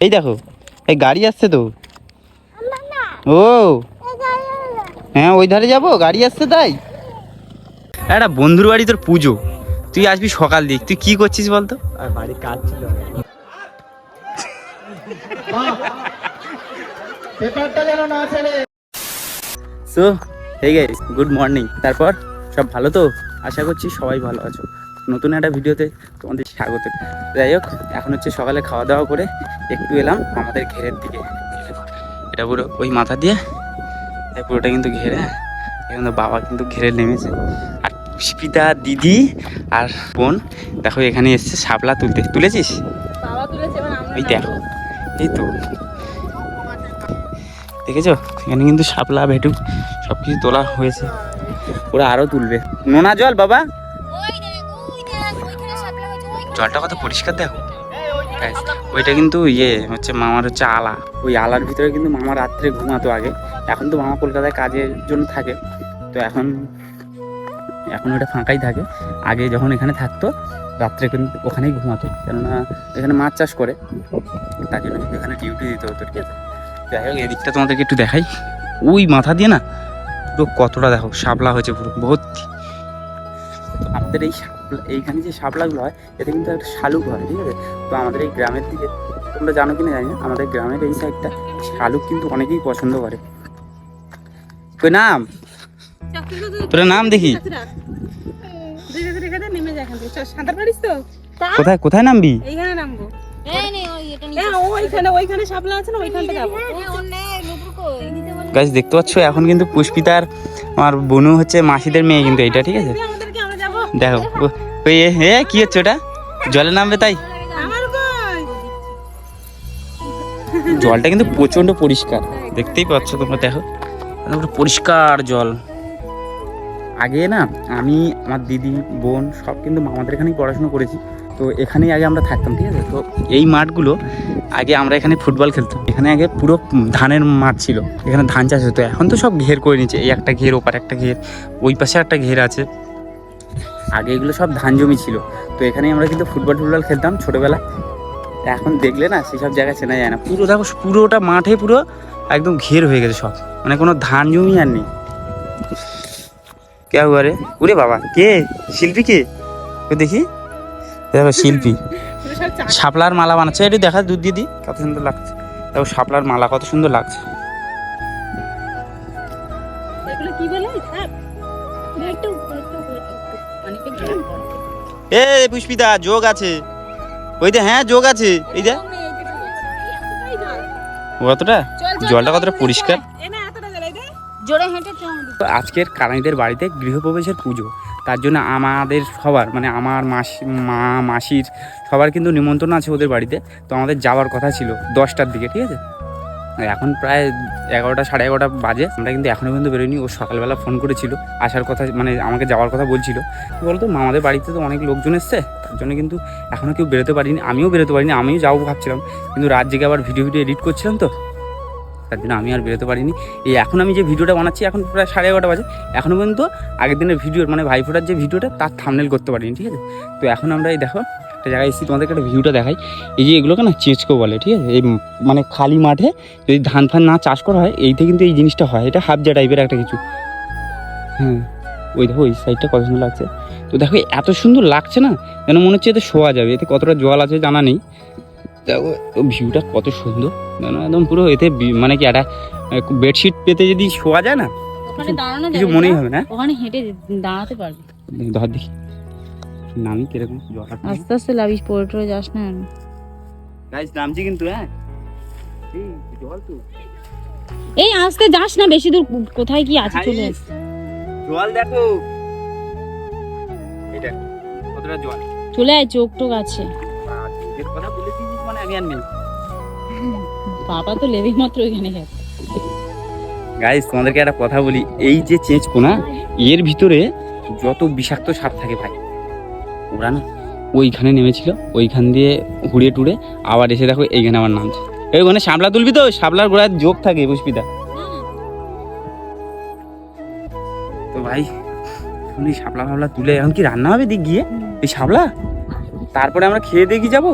এই দেখো এই গাড়ি আসছে তো। ও হ্যাঁ ওই ধারে যাব গাড়ি আসছে তাই? একটা বন্ধুর বাড়ি তোর পুজো। তুই আসবি সকাল দিক তুই কি করছিস বলতো? আর বাড়ির কাজ ছিল পেপারটা যেন সো এই গাইস গুড মর্নিং তারপর সব ভালো তো? আশা করছি সবাই ভালো আছো। নতুন একটা ভিডিওতে তোমাদের স্বাগত। যাই হোক এখন হচ্ছে সকালে খাওয়া দাওয়া করে একটু এলাম আমাদের ঘেরের দিকে। এটা পুরো ওই মাথা দিয়ে এই পুরোটা কিন্তু ঘেরে। এখন তো বাবা কিন্তু ঘেরে নেমেছে। আর পিতা দিদি আর বোন দেখো এখানে এসছে শাপলা তুলতে। তুলেছিস? এই দেখো এই তো। দেখেছ? এখানে কিন্তু শাপলা ভেটু সব কিছু তোলা হয়েছে। ওরা আরও তুলবে। নোনা জল বাবা। জলটা কত পরিষ্কার দেখো। ওইটা কিন্তু ইয়ে হচ্ছে মামার হচ্ছে আলা। ওই আলার ভিতরে কিন্তু মামা রাত্রে ঘুমাতো আগে। এখন তো মামা কলকাতায় কাজের জন্য থাকে। তো এখন এখন ওটা ফাঁকাই থাকে। আগে যখন এখানে থাকতো, রাত্রে কিন্তু ওখানেই ঘুমাতো। কেননা, এখানে মাছ চাষ করে। তার জন্য এখানে ডিউটি দিতে হতো, ঠিক আছে? যাই হোক, এদিকটা তোমাদেরকে একটু দেখাই। ওই মাথা দিয়ে না, পুরো কতটা দেখো, শাপলা হয়েছে পুরো, ভর্তি। আমাদের এই শাপলা, এইখানে যে শাপলাগুলো হয় এতে কিন্তু একটা শালুক হয় ঠিক আছে? তো আমাদের এই গ্রামের দিকে, তোমরা জানো কিনা জানি না, আমাদের গ্রামের এই সাইডটা শালুক কিন্তু অনেকেই পছন্দ করে। কই নাম? তোর নাম দেখি। কোথায় কোথায় নামবি? এইখানে নামবো এটা গাছ দেখতে পাচ্ছ, এখন কিন্তু পুষ্পিতার, আমার বনু হচ্ছে মাসিদের মেয়ে কিন্তু এটা ঠিক আছে? দেখো ও- ওই এ- কি হচ্ছে ওটা? জলে নামবে তাই? জলটা কিন্তু প্রচণ্ড পরিষ্কার। দেখতেই পাচ্ছ তোমরা দেখো। পুরো পরিষ্কার জল। আগে না আমি আমার দিদি বোন সব কিন্তু আমাদের এখানেই পড়াশোনা করেছি। তো এখানেই আগে আমরা থাকতাম ঠিক আছে? তো এই মাঠগুলো আগে আমরা এখানে ফুটবল খেলতাম। এখানে আগে পুরো ধানের মাঠ ছিল। এখানে ধান চাষ হতো। এখন তো সব ঘের করে নিচ্ছে। এই একটা ঘের ওপার একটা ঘের ওই পাশে একটা ঘের আছে। আগে এগুলো সব ধান জমি ছিল। তো এখানেই আমরা কিন্তু ফুটবল টুটবল খেলতাম ছোটোবেলা। এখন দেখলে না, সেসব জায়গা চেনা যায় না। পুরো দেখো, পুরোটা মাঠে পুরো একদম ঘের হয়ে গেছে সব। মানে কোনো ধান জমি আর নেই। কে হুয়া রে উরে বাবা, কে? শিল্পী কে? দেখি। দেখো, শিল্পী। শাপলার মালা বানাচ্ছে। একটু দেখা, দুধ দিয়ে দি কত সুন্দর লাগছে। দেখো, শাপলার মালা, কত সুন্দর লাগছে। কি বলে? এ পুষ্পিতা যোগ আছে। ওই দে হ্যাঁ যোগ আছে। এই দে কতটা জলটা কতটা পরিষ্কার? আজকের কানাইদের বাড়িতে গৃহপ্রবেশের পুজো। তার জন্য আমাদের সবার মানে আমার মাসি মা মাসির সবার কিন্তু নিমন্ত্রণ আছে ওদের বাড়িতে। তো আমাদের যাওয়ার কথা ছিল দশটার দিকে ঠিক আছে? এখন প্রায় এগারোটা, সাড়ে এগারোটা বাজে। আমরা কিন্তু এখনও পর্যন্ত বেরোয়নি ও সকালবেলা ফোন করেছিল। আসার কথা মানে আমাকে যাওয়ার কথা বলছিল। বলতো আমাদের বাড়িতে তো অনেক লোকজন এসছে। তার জন্য কিন্তু এখনও কেউ বেরোতে পারিনি। আমিও বেরোতে পারিনি, আমিও যাব ভাবছিলাম। কিন্তু রাত জেগে আবার ভিডিও ভিডিও এডিট করছিলাম তো। তার জন্য আমি আর বেরোতে পারিনি। এই এখন আমি যে ভিডিওটা বানাচ্ছি, এখন প্রায় সাড়ে এগারোটা বাজে। এখনও পর্যন্ত আগের দিনের ভিডিওর মানে ভাইফোটার যে ভিডিওটা, তার থামনেল করতে পারিনি, ঠিক আছে? তো এখন আমরা এই দেখো একটা জায়গায় এসেছি তোমাদেরকে একটা ভিউটা দেখাই। এই যে এগুলোকে না চেঁচকো বলে ঠিক আছে? এই মানে খালি মাঠে যদি ধান ফান না চাষ করা হয় এইতে কিন্তু এই জিনিসটা হয়। এটা হাফজা টাইপের একটা কিছু। হ্যাঁ ওই দেখো ওই সাইডটা কত সুন্দর লাগছে। তো দেখো এত সুন্দর লাগছে না যেন মনে হচ্ছে এতে শোয়া যাবে। এতে কতটা জল আছে জানা নেই। দেখো ভিউটা কত সুন্দর। যেন একদম পুরো এতে মানে কি একটা বেডশিট পেতে যদি শোয়া যায় না কিছু মনেই হবে না। ওখানে হেঁটে দাঁড়াতে পারবি। ধর দেখি। নামি কীরকম? জল আস্তে আস্তে লাভিস পড়ে টরে যাস না গাইস নামছি কিন্তু হ্যাঁ? এই, আস্তে যাস না বেশি দূর কোথায় কি আছে চলে Guys, জল দেখো। এটা কতটা জল। চলে আয় চোখ টোক আছে। কথা বলে মানে আমি আর নেই। বাবা তো লেবি মাত্র ওইখানে যাবে। গাইস তোমাদেরকে একটা কথা বলি এই যে চেঁচকো না এর ভিতরে যত বিষাক্ত সাপ থাকে ভাই ওরা না ওইখানে নেমেছিল ওইখান দিয়ে ঘুরিয়ে টুরে আবার এসে দেখো এইখানে আমার নামছে। এই ওখানে শাপলা তুলবি তো? শাপলার গোড়ায় যোগ থাকে পুষ্পিতা। তো ভাই এই শাপলা ফাপলা তুলে এখন কি রান্না হবে দিক গিয়ে? এই শাপলা? তারপরে আমরা খেয়ে দিয়ে কি যাব?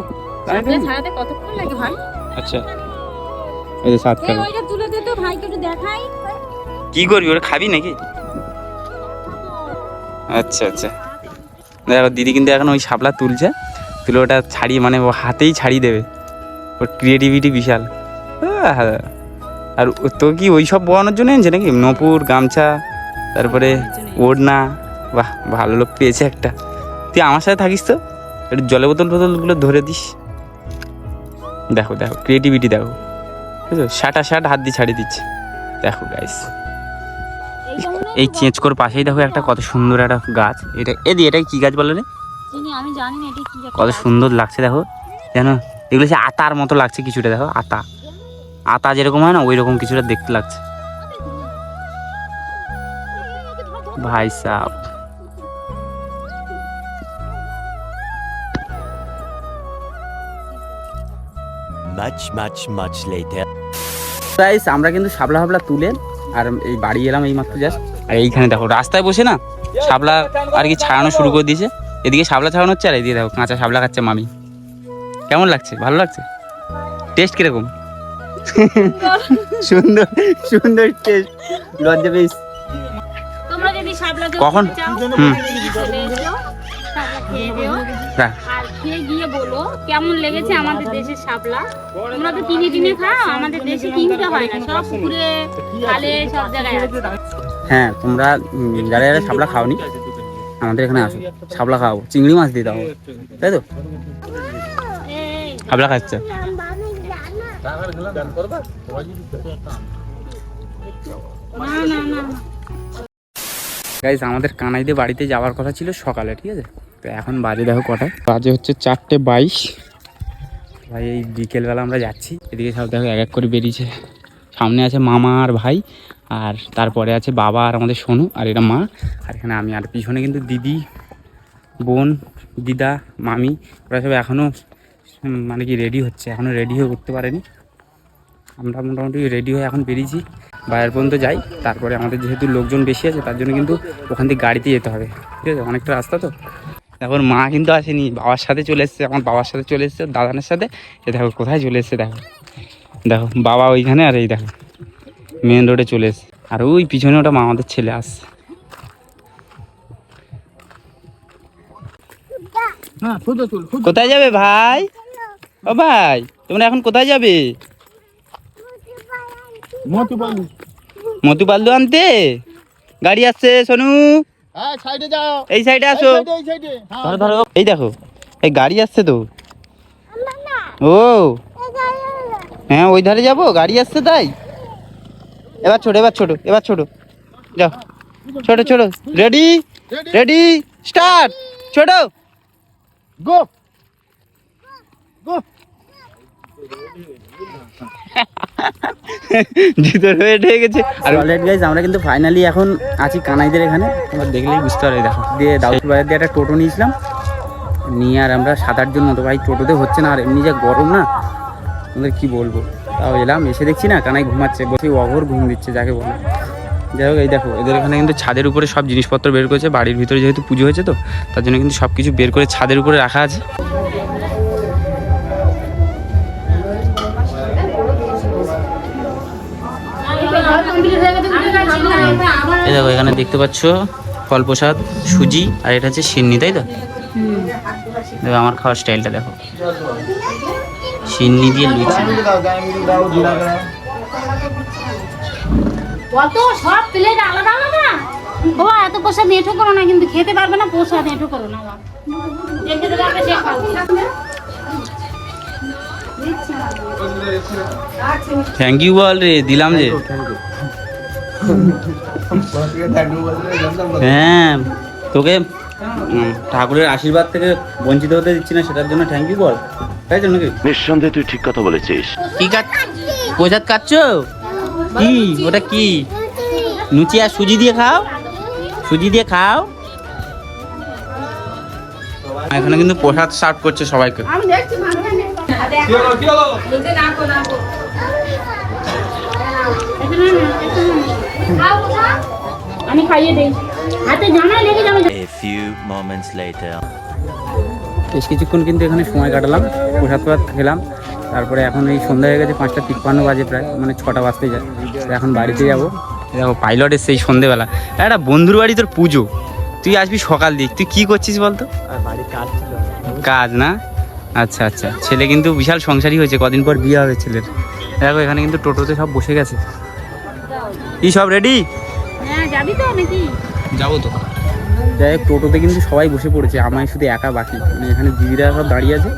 কতক্ষণ লাগে ভাই? আচ্ছা এই যে সাত এই কালো ওইটা তুলে দে তো ভাইকে একটু দেখাই। কি করবি ওরা খাবি নাকি? আচ্ছা আচ্ছা। দেখো, দিদি কিন্তু এখন ওই শাপলা তুলছে, তুলে ওটা ছাড়িয়ে মানে ও হাতেই ছাড়িয়ে দেবে। ওর ক্রিয়েটিভিটি বিশাল! আর তো কি ওই সব বোয়ানোর জন্য এনেছে নাকি? নপুর, গামছা, তারপরে ওড়না। বাহ, ভালো লোক পেয়েছে একটা। তুই আমার সাথে থাকিস তো? একটু জলের বোতল বোতলগুলো ধরে দিস। দেখো দেখো ক্রিয়েটিভিটি দেখো। বুঝছ? শাটা শাট হাত দিয়ে ছাড়িয়ে দিচ্ছে। দেখো গাইস এই চেঁচকোর পাশেই দেখো একটা কত সুন্দর একটা গাছ। এটা এদি এটা কি গাছ বলে রে? আমি জানি না এটা কি কত সুন্দর লাগছে দেখো। জানো? এগুলো সে আতার মতো লাগছে কিছুটা দেখো আতা। আতা যেরকম হয় না ওই রকম কিছুটা দেখতে লাগছে। ভাই সাহ Much, much, much later. আমরা কিন্তু শাপলা ফাবলা তুলে আর এই বাড়ি এলাম এই মাত্র জাস্ট আর এইখানে দেখো রাস্তায় বসে না শাপলা আর কি ছাড়ানো শুরু করে দিয়েছে। এদিকে শাপলা ছাড়ানো হচ্ছে আর এদিকে দেখো কাঁচা শাপলা খাচ্ছে মামি। কেমন লাগছে? ভালো লাগছে? টেস্ট কীরকম? সুন্দর সুন্দর টেস্ট লজ্জা পেয়েছ। কখন? হুম। খেয়ে গিয়ে বলো কেমন লেগেছে আমাদের দেশের শাপলা? তোমরা তো কিনে কিনে খাও আমাদের দেশে কিনতে হয় না সব পুকুরে খালে সব জায়গায় আছে। হ্যাঁ তোমরা যারা যারা শাপলা খাওনি আমাদের এখানে আসো। শাপলা খাও চিংড়ি মাছ দিয়ে দাও। তাই তো? শাপলা খাচ্ছে। গাইজ আমাদের কানাইদের বাড়িতে যাওয়ার কথা ছিল সকালে ঠিক আছে? তো এখন বাজে দেখো কটায়। বাজে হচ্ছে চারটে বাইশ। ভাই এই বিকেলবেলা আমরা যাচ্ছি। এদিকে সব দেখো এক এক করে বেরিয়েছে। সামনে আছে মামা আর ভাই আর তারপরে আছে বাবা আর আমাদের সোনু আর এটা মা। আর এখানে আমি আর পিছনে কিন্তু দিদি বোন দিদা মামি ওরা সব এখনও মানে কি রেডি হচ্ছে। এখনও রেডি হয়ে উঠতে পারেনি। আমরা মোটামুটি রেডি হয়ে এখন বেরিয়েছি। বাইরের পর্যন্ত যাই। তারপরে আমাদের যেহেতু লোকজন বেশি আছে তার জন্য কিন্তু ওখান থেকে গাড়িতে যেতে হবে। ঠিক আছে? অনেকটা রাস্তা তো? এখন মা কিন্তু আসেনি বাবার সাথে চলে এসছে আমার বাবার সাথে চলে এসছে দাদানের সাথে। এ দেখো কোথায় চলে এসছে দেখো। দেখো বাবা ওইখানে আর এই দেখো মেন রোডে চলে এসছে। আর ওই পিছনে ওটা মামাদের ছেলে আসছে। কোথায় যাবে ভাই? ও ভাই তোমরা এখন কোথায় যাবে? মতু পাল্লু আনতে? গাড়ি আসছে সোনু। এই সাইডে আসো। ধরো ধরো এই দেখো এই গাড়ি আসছে তো। ও। হ্যাঁ ওই ধারে যাব গাড়ি আসছে তাই। এবার ছোট এবার ছোট এবার ছোট। যাও। ছোট ছোট রেডি। রেডি? স্টার্ট। ছোট। গো। গো। ভিতর হয়ে ঢেকে গেছে। আর অলরেডি গাইজ আমরা কিন্তু ফাইনালি এখন আছি কানাইদের এখানে। তোমরা দেখলেই বুঝতে পারবে দেখো। দিয়ে দাউদ বাজার দিয়ে একটা টোটো নিয়েছিলাম। নিয়ে আর আমরা সাত আটজন মতো ভাই টোটোতে হচ্ছে না আর এমনি যা গরম না তোমাদের কি বলব? তাও এলাম এসে দেখছি না কানাই ঘুমাচ্ছে বসে অঘর ঘুম দিচ্ছে যাকে বলে। যাই হোক এই দেখো এদের এখানে কিন্তু ছাদের উপরে সব জিনিসপত্র বের করেছে বাড়ির ভিতরে যেহেতু পুজো হয়েছে তো তার জন্য কিন্তু সব কিছু বের করে ছাদের উপরে রাখা আছে। এই দেখো এখানে দেখতে পাচ্ছ ফল প্রসাদ সুজি আর এটা হচ্ছে সিন্নি তাই তো? দেখো আমার খাওয়ার স্টাইলটা দেখো। সিন্নি দিয়ে লুচি। কত সব প্লেট আলাদা আলাদা? বাবা এত প্রসাদ এঁঠো করো না কিন্তু খেতে পারবে না প্রসাদ এঁঠো করো থ্যাংক ইউ বল রে দিলাম যে। হ্যাঁ তোকে ঠাকুরের আশীর্বাদ থেকে বঞ্চিত হতে দিচ্ছি না সেটার জন্য থ্যাংক ইউ বল। তাই তো নাকি? নিঃসন্দেহে তুই ঠিক কথা বলেছিস। কি কাট প্রসাদ কাটছ কি? ওটা কি? লুচি আর সুজি দিয়ে খাও? সুজি দিয়ে খাও? এখানে কিন্তু প্রসাদ সার্ভ করছে সবাইকে। আমি খাইয়ে দেই। হাতে লেগে যাবে। A few moments later. বেশ কিছুক্ষণ কিন্তু এখানে সময় কাটালাম প্রসাদ প্রসাদ খেলাম। তারপরে এখন এই সন্ধ্যা হয়ে গেছে পাঁচটা তিপ্পান্ন বাজে প্রায় মানে ছটা বাজতে যায়। এখন বাড়িতে যাব। দেখো পাইলট এসছে এই সন্ধেবেলা। একটা বন্ধুর বাড়ি তোর পুজো। তুই আসবি সকাল দিক। তুই কি করছিস বলতো? কাজ না? আচ্ছা আচ্ছা। ছেলে কিন্তু বিশাল সংসারই হয়েছে কদিন পর বিয়ে হবে ছেলের। দেখো এখানে কিন্তু টোটোতে সব বসে গেছে। কি সব রেডি হ্যাঁ যাবি তো নাকি? যাব তো। যাই হোক টোটোতে কিন্তু সবাই বসে পড়েছে আমায় শুধু একা বাকি। মানে এখানে দিদিরা সব দাঁড়িয়ে আছে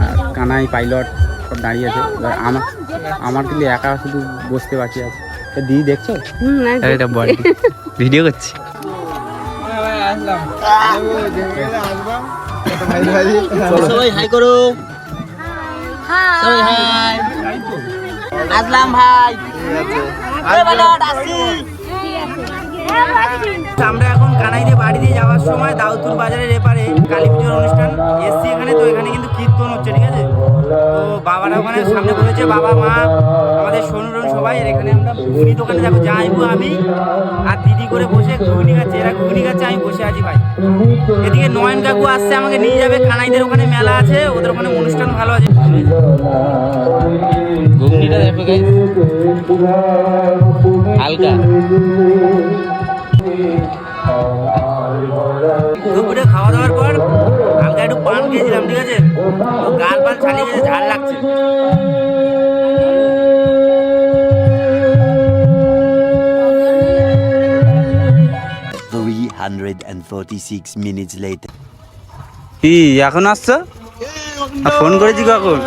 আর কানাই পাইলট সব দাঁড়িয়ে আছে। এবার আমার আমার কিন্তু একা শুধু বসতে বাকি আছে। তা দিদি দেখছ? এটা বডি। ভিডিও করছি। সবাই হাই করো। সবাই হাই। আসলাম ভাই। আমরা এখন কানাইতে বাড়ি দিয়ে যাওয়ার সময় দাউদপুর বাজারের এপারে কালী পুজোর অনুষ্ঠান এসছি এখানে, তো এখানে কিন্তু কীর্তন হচ্ছে, ঠিক আছে? তো বাবারা ওখানে সামনে বলেছে, বাবা, মা, আমাদের সনুরন আর এখানে আমরা ঘুগনি দোকানে দেখো যাইবো আমি আর দিদি করে বসে ঘুগনি খাচ্ছে এরা ঘুগনি খাচ্ছে আমি বসে আছি ভাই। এদিকে নয়ন কাকু আসছে আমাকে নিয়ে যাবে। খানাইদের ওখানে মেলা আছে ওদের ওখানে অনুষ্ঠান ভালো আছে। ঘুগনিটা দেখো হালকা। দুপুরে খাওয়া দাওয়ার পর হালকা একটু পান খেয়েছিলাম ঠিক আছে? গাল পান ছাড়িয়ে গেছে ঝাল লাগছে। 346 minutes later. কি এখন আসছো? ফোন করেছি কখন?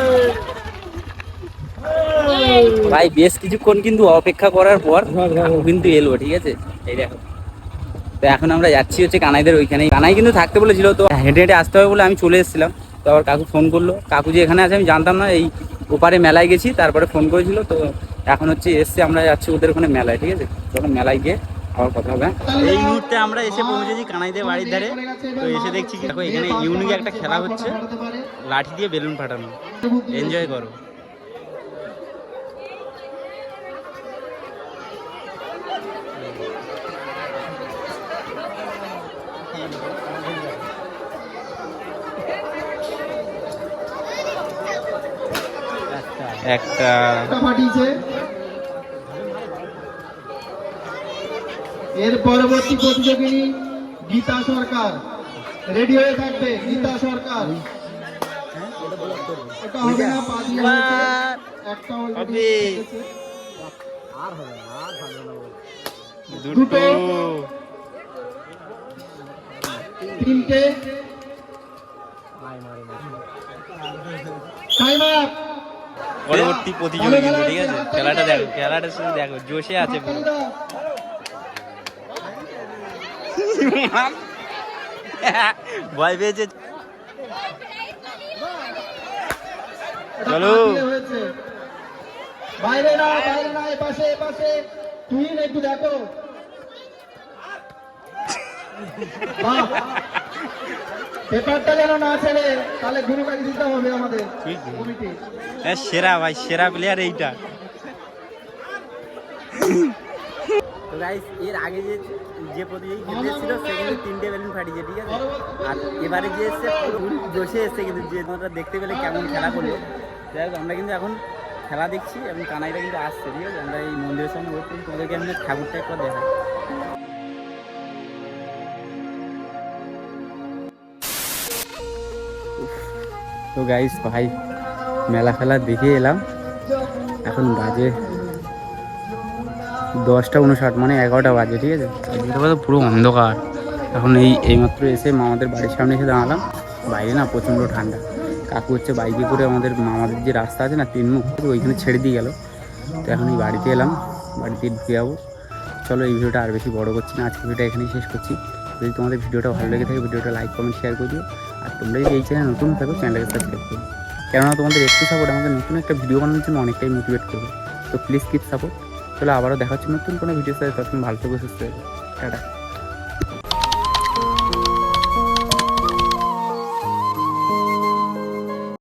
ভাই বেশ কিছুক্ষণ কিন্তু অপেক্ষা করার পর কিন্তু এলো ঠিক আছে? এই দেখো। তো এখন আমরা যাচ্ছি হচ্ছে কানাইদের ওইখানে কানাই কিন্তু থাকতে বলেছিল তো হেঁটে হেঁটে আসতে হবে বলে আমি চলে এসেছিলাম। তো আবার কাকু ফোন করল। কাকু যে এখানে আছে আমি জানতাম না এই ওপারে মেলায় গেছি তারপরে ফোন করেছিল তো এখন হচ্ছে এসছে আমরা যাচ্ছি ওদের ওখানে মেলায় ঠিক আছে? তখন মেলায় গিয়ে আবার কথা হবে? এই মুহূর্তে আমরা এসে পৌঁছেছি কানাইদের বাড়ির ধারে। তো এসে দেখছি কি দেখো এখানে ইউনিক একটা খেলা হচ্ছে। লাঠি দিয়ে বেলুন ফাটানো। এনজয় করো। একটা। এর পরবর্তী প্রতিযোগিনী গীতা সরকার। রেডি হয়ে থাকবে গীতা সরকার। এটা হবে না। দুটো। তিনটে। পরবর্তী প্রতিযোগিতা ঠিক আছে? খেলাটা দেখো খেলাটা শুধু দেখো জোশে আছে পুরো। ভয় পেয়েছে। চলো। বাইরে না বাইরে না এপাশে এপাশে তুই একটু দেখো। পেপারটা যেন না ছেড়ে তাহলে গুরু কাজ দিতে হবে আমাদের হ্যাঁ সেরা ভাই সেরা প্লেয়ার এইটা। গাইস এর আগে যে যে প্রতিযোগী খেলতে এসেছিল সে কিন্তু তিনটে বেলুন ফাটিয়েছে, ঠিক আছে? আর এবারে যে এসছে পুরো জোশে এসছে কিন্তু, যে তোমরা দেখতে পেলে কেমন খেলা করল। যাই আমরা কিন্তু এখন খেলা দেখছি এবং কানাইরা কিন্তু আসছে, ঠিক আছে? আমরা এই মন্দিরের সামনে ওয়েট করি তোমাদেরকে আমি ঠাকুরটা একবার দেখাই। তো গাইস ভাই মেলা ফেলা দেখে এলাম। এখন বাজে দশটা উনষাট মানে এগারোটা বাজে, ঠিক আছে? এদিকে তো পুরো অন্ধকার। এখন এই, এইমাত্র এসে মামাদের বাড়ির সামনে এসে দাঁড়ালাম। বাইরে না প্রচণ্ড ঠান্ডা। কাকু হচ্ছে বাইকে করে আমাদের মামাদের যে রাস্তা আছে না তিনমুখ তো ওইখানে ছেড়ে দিয়ে গেল। তো এখন এই বাড়িতে এলাম, বাড়িতে ঢুকে যাব। চলো এই ভিডিওটা আর বেশি বড় করছি না, আজকে ভিডিওটা এখানেই শেষ করছি। যদি তোমাদের ভিডিওটা ভালো লেগে থাকে, ভিডিওটা লাইক, কমেন্ট শেয়ার করে দিও। আর তোমরা যদি এই চ্যানেল নতুন থাকো চ্যানেলটাকে সাবস্ক্রাইব করো। কেননা তোমাদের একটু সাপোর্ট আমাকে নতুন একটা ভিডিও বানানোর জন্য অনেকটাই মোটিভেট করবে। তো প্লিজ কিপ সাপোর্ট চলো আবারও দেখা হচ্ছে নতুন কোনো ভিডিও সাথে। তখন ভালো থাকবে সুস্থ টাটা।